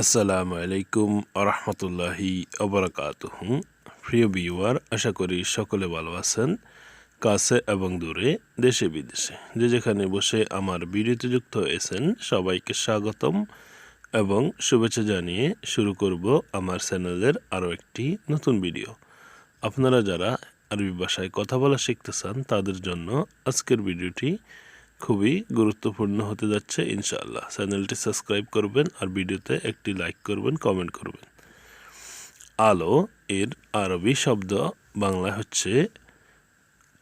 আসসালামু আলাইকুম আরহামতুল্লাহি আবরাকাতুহ প্রিয় ভিউয়ার, আশা করি সকলে ভালো আছেন, কাছে এবং দূরে, দেশে বিদেশে। যে যেখানে বসে আমার ভিডিওতে যুক্ত হয়েছেন, সবাইকে স্বাগতম এবং শুভেচ্ছা জানিয়ে শুরু করব আমার চ্যানেলের আরও একটি নতুন ভিডিও। আপনারা যারা আরবি ভাষায় কথা বলা শিখতে চান, তাদের জন্য আজকের ভিডিওটি খুবই গুরুত্বপূর্ণ হতে যাচ্ছে, ইনশাআল্লাহ। চ্যানেলটি সাবস্ক্রাইব করবেন আর ভিডিওতে একটি লাইক করবেন কমেন্ট করবেন। আলো, এর আরবি শব্দ বাংলায় হচ্ছে,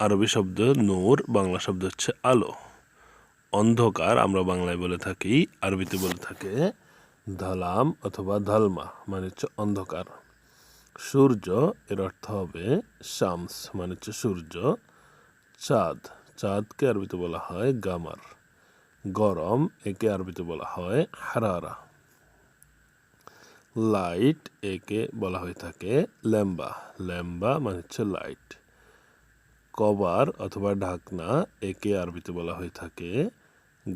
আরবি শব্দ নূর, বাংলা শব্দ হচ্ছে আলো। অন্ধকার আমরা বাংলায় বলে থাকি, আরবিতে বলে থাকে ধলাম অথবা ধলমা মানে হচ্ছে অন্ধকার। সূর্য, এর অর্থ হবে শামস মানে হচ্ছে সূর্য, চাঁদ। চাঁদকে আরবিতে বলা হয় গামার। গরম একে আরবিতে বলা হয় হারারা। লাইট একে বলা হয়ে থাকে ল্যাম্বা। ল্যাম্বা মানে হচ্ছে লাইট। কভার অথবা ঢাকনা একে আরবিতে বলা হয়ে থাকে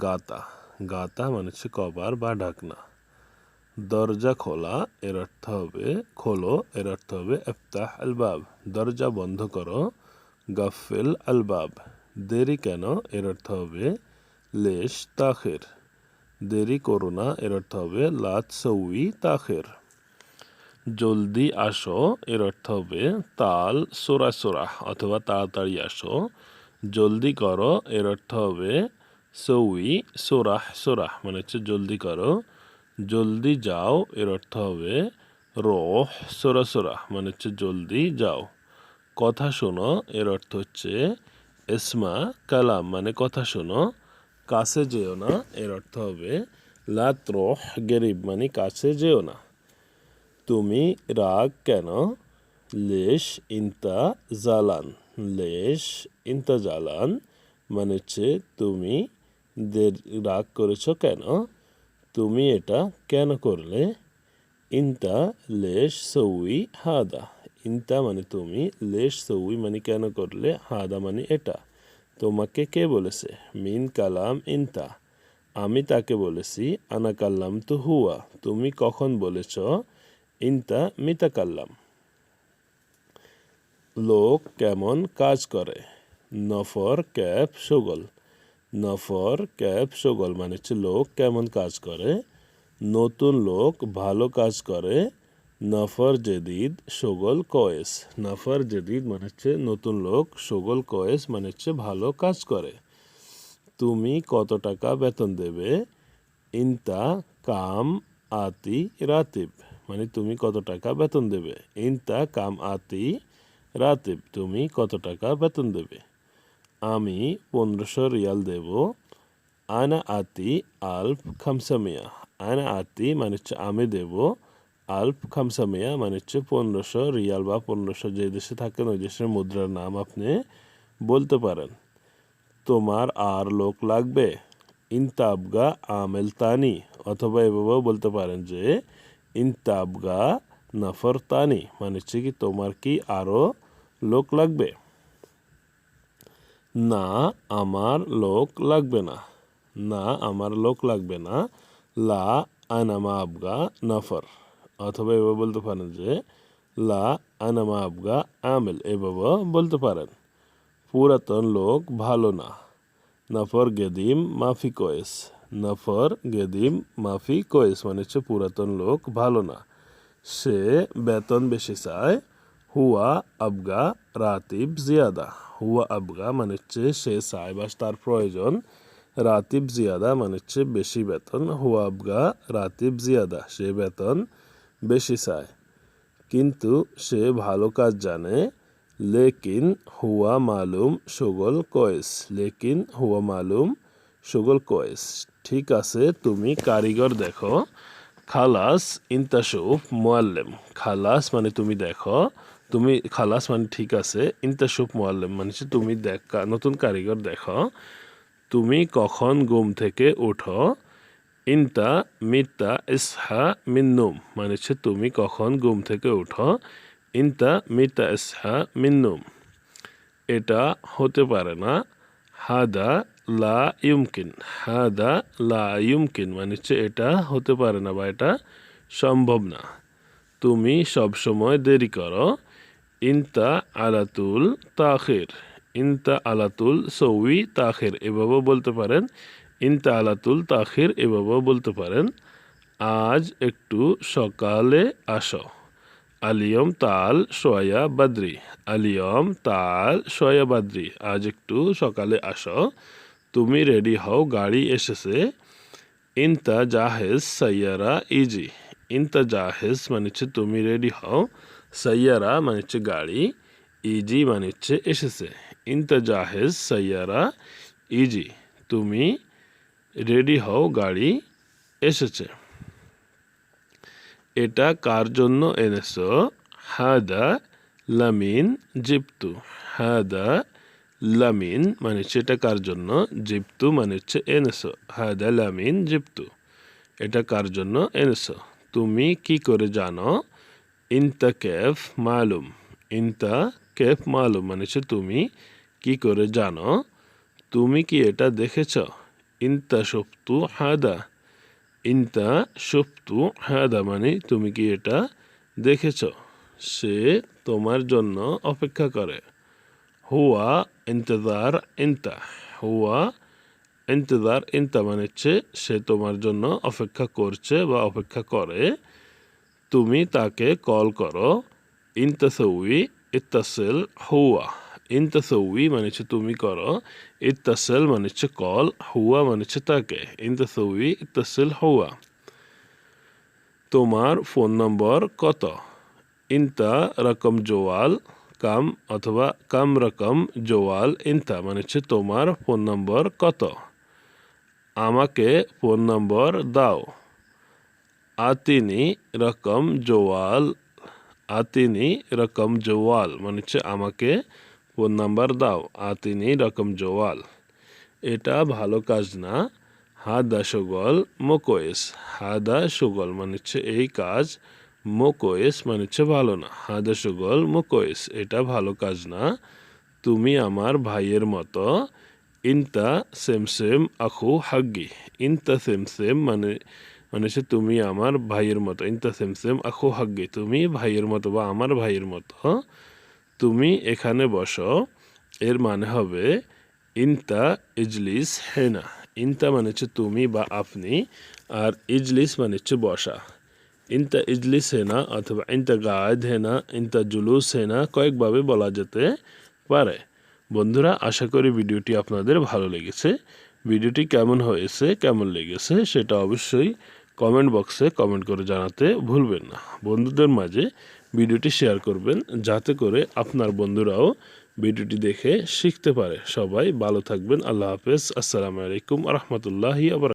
গাতা। গাতা মানে হচ্ছে কভার বা ঢাকনা। দরজা খোলা, এর অর্থ হবে খোলো, এর অর্থ হবে এফতাহ আলবাব। দরজা বন্ধ করো গাফেল আলবাব। দেরি কেন? এর অর্থ হবে, লেশ তাখের। দেরি করো না, এর অর্থ হবে, লাত সৌই তাখের। জলদি আসো, এর অর্থ হবে, তাল সোরা সোরা, অথবা তাড়াতাড়ি আসো। জলদি করো, এর অর্থ হবে, সৌই সোরাহ সোরাহ মানে হচ্ছে জলদি করো। জলদি যাও, এর অর্থ হবে, রোহ সোরা সোরা মানে হচ্ছে জলদি যাও। কথা শোনো, এর অর্থ হচ্ছে এসমা কালাম মানে কথা শোনো, কাছে যেও না, এর অর্থ হবে লাত্রোহ গরিব মানে কাছে যেও না। তুমি রাগ কেন? লেশ ইন্তা জালান, লেশ ইন্তা জালান মানে হচ্ছে তুমি রাগ করেছ কেন? তুমি এটা কেন করলে? ইন্তা লেশ সৌই হাদা। ইন্তা মানে তুমি লেশ সৌই মানে কেন করলে হাদা মানে এটা তোমাকে কে বলেছে মিন কালাম ইন্তা আমি তাকে বলেছি আনা কাল্লাম তো হুয়া তুমি কখন বলেছ ইন্তা মিতা কাল্লাম লোক কেমন কাজ করে নফর ক্যাপ সগল নফর ক্যাপ সগল মানে হচ্ছে লোক কেমন কাজ করে নতুন লোক ভালো কাজ করে নফর জেদিদ, সগল কয়েস। নফর জেদিদ মানে হচ্ছে নতুন লোক, সগল কয়েস মানে হচ্ছে ভালো কাজ করে। তুমি কত টাকা বেতন দেবে? ইনতা কাম আতি রাতিব। মানে তুমি কত টাকা বেতন দেবে? ইনতা কাম আতি রাতিব। তুমি কত টাকা বেতন দেবে? আমি পনেরোশো রিয়াল দেব। আনা আতি আলফ খামসামিয়া। আনা আতি মানে হচ্ছে আমি দেব। আলফ খামসামিয়া মানে হচ্ছে পনেরোশো, রিয়াল বা পনেরোশো, যে দেশে থাকেন ওই দেশের মুদ্রার নাম আপনি বলতে পারেন। তোমার আর লোক লাগবে? ইনতাবগা আমেল তানি অথবা এভাবেও বলতে পারেন যে, ইনতাবগা নফর তানি মানে হচ্ছে কি তোমার কি আরও লোক লাগবে? না, আমার লোক লাগবে না। না, আমার লোক লাগবে না। লা আনামা আবগা নফর। অথবা এভাবে বলতে পারেন যে, লা আনামা আবগা আমেল, এভাবে বলতে পারেন। পুরাতন লোক ভালো না। নফর গেদিম মাফি কয়েস। নফর গেদিম মাফি কয়েস মানে হচ্ছে পুরাতন লোক ভালো না। সে বেতন বেশি চায়। হুয়া আবগা রাতিব জিয়াদা। হুয়া আবগা মানে হচ্ছে সে চায় বা তার প্রয়োজন। রাতিব জিয়াদা মানে হচ্ছে বেশি বেতন। হুয়া আবগা রাতিব জিয়াদা, সে বেতন বেশি চায়। কিন্তু সে ভালো কাজ জানে, লেকিন হুয়া মালুম সুগল কয়েস, লেকিন হুয়া মালুম সুগল কয়েস। ঠিক আছে, তুমি কারিগর দেখো। খালাস ইন্তাসুফ মোয়াল্লেম। খালাস মানে তুমি দেখো। তুমি, খালাস মানে ঠিক আছে, ইন্তাসুফ মোয়াল্লেম মানে তুমি দেখ, নতুন কারিগর দেখো। তুমি কখন ঘুম থেকে ওঠো ইনতা মিতা ইসহা, মিন্নুম। মানে হচ্ছে তুমি কখন ঘুম থেকে উঠো? ইনতা মিতা ইসহা, মিন্নুম। এটা হতে পারে না। হাদা, লা ইউমকিন। হাদা, লা ইউমকিন। মানে হচ্ছে এটা হতে পারে না বা এটা সম্ভব না। তুমি সবসময় দেরি করো। ইনতা আলাতুল তাখের। ইনতা আলাতুল সৌই তাখের। এভাবেও বলতে পারেন ইনতা আলাতুল তাখির এভাবেও বলতে পারেন, আজ একটু সকালে আসো। আলিয়ম তাল সোয়া বাদ্রি। আলিয়ম তাল সোয়া বাদ্রি। আজ একটু সকালে আসো। তুমি রেডি হও, গাড়ি এসেছে। ইনতা জাহেজ সাইয়ারা ইজি। ইনতা জাহেজ মানে হচ্ছে তুমি রেডি হও। সাইয়ারা মানে হচ্ছে গাড়ি। ইজি মানে হচ্ছে এসেছে। ইনতা জাহেজ সাইয়ারা ইজি। তুমি রেডি হও, গাড়ি এসেছে। এটা কার জন্য এনেছো? হাদা লামিন জিপ্তু। হাদা লামিন মানে এটা কার জন্য? জিপ্তু মানে হচ্ছে এনেছো। হাদা লামিন জিপ্তু। এটা কার জন্য এনেছো? তুমি কি করে জানো? ইনতা কেফ মালুম। ইনতা কেফ মালুম মানে তুমি কি করে জানো? তুমি কি এটা দেখেছ? ইনতা সপ্তু হাদা ইনতা সপ্তু হাদা মানে তুমি কি এটা দেখেছ? সে তোমার জন্য অপেক্ষা করে। হুয়া ইন্তজার ইনতা হুয়া ইন্তজার ইনতা মানে হচ্ছে সে তোমার জন্য অপেক্ষা করছে বা অপেক্ষা করে। তুমি তাকে কল করো ইনতাসউই ইত্তাসিল হুয়া ইনতাসউই মানে হচ্ছে তুমি করো ইত্তাসিল মানে হচ্ছে কল হুয়া মানে হচ্ছে তাকে ইনতাসউই ইত্তাসিল হুয়া তোমার ফোন নম্বর কত ইনতা রকম জোয়াল কাম অথবা কাম রকম জোয়াল ইনতা মানে হচ্ছে তোমার ফোন নম্বর কত আমাকে ফোন নম্বর দাও আতিনি রকম জোয়াল আতিনি রকম জোয়াল মানে হচ্ছে আমাকে ফোন নাম্বার দাও আতিনি রকম জোয়াল। এটা ভালো কাজ না। হাদা সুগল মোকোয়েস। হাদা সুগল মানে হচ্ছে এই কাজ, মোকোয়েস মানে হচ্ছে ভালো না। হাদা সুগল মোকোয়েস, এটা ভালো কাজ না। তুমি আমার ভাইয়ের মতো। ইনতা সেম সেম আখু হাগ্গি। ইনতা সেম সেম মানে মানে হচ্ছে তুমি আমার ভাইয়ের মতো। ইনতা সেম সেম আখু হাগ্গি। তুমি ভাইয়ের মতো বা আমার ভাইয়ের মতো। তুমি এখানে বসো। এর মানে হবে ইনতা ইজলিস হেনা। ইনতা মানে হচ্ছে তুমি বা আপনি, আর ইজলিস মানে হচ্ছে বসা। ইনতা ইজলিস হেনা অথবা ইনতা গায়েদ হেনা, ইনতা জুলুস হেনা কয়েকভাবে বলা যেতে পারে। বন্ধুরা, আশা করি ভিডিওটি আপনাদের ভালো লেগেছে। ভিডিওটি কেমন হয়েছে, কেমন লেগেছে সেটা অবশ্যই কমেন্ট বক্সে কমেন্ট করে জানাতে ভুলবেন না। বন্ধুদের মাঝে ভিডিওটি শেয়ার করবেন যাতে করে আপনার বন্ধুরাও ভিডিওটি দেখে শিখতে পারে। সবাই ভালো থাকবেন। আল্লাহ হাফেজ। আসসালামু আলাইকুম রহমতুল্লাহি আবার